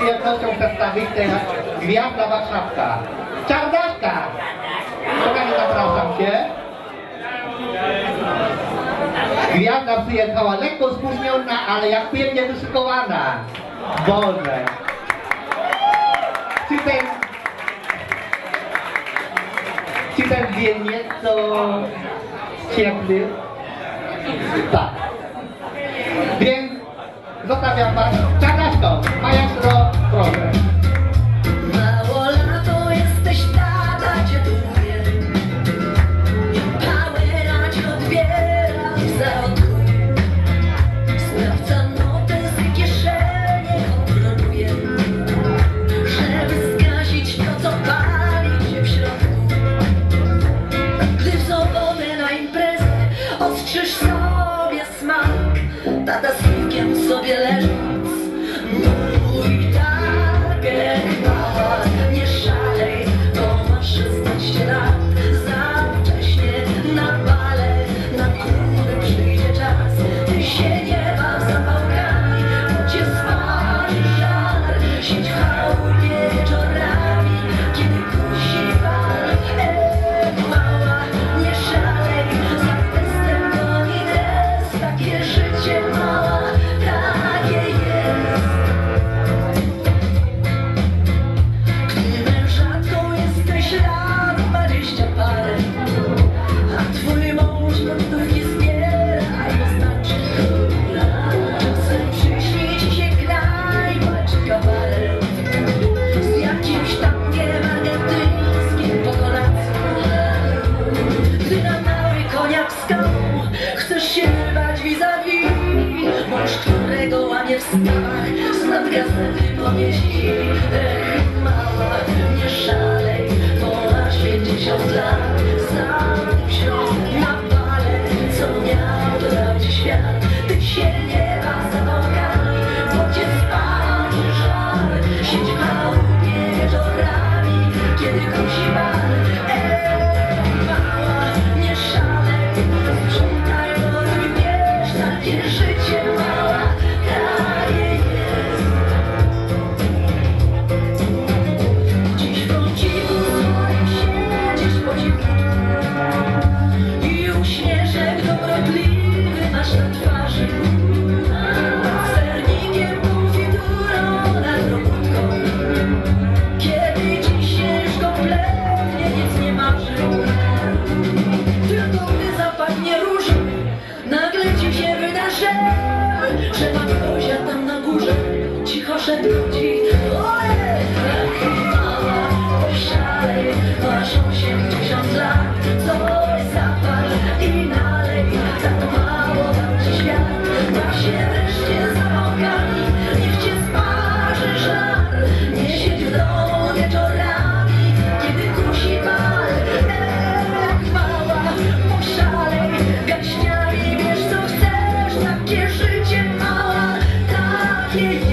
pierwszą są przedstawiciel Gwiazda Warszawska. Czardaśka! Kochani, zapraszam Cię. Gwiazda przyjechała lekko spóźniona, ale jak pięknie wyszykowana. Boże. Czy ten... Czy ten wie nieco... ciemny? Tak. Więc zostawiam Was up be. criança de nome Thank you.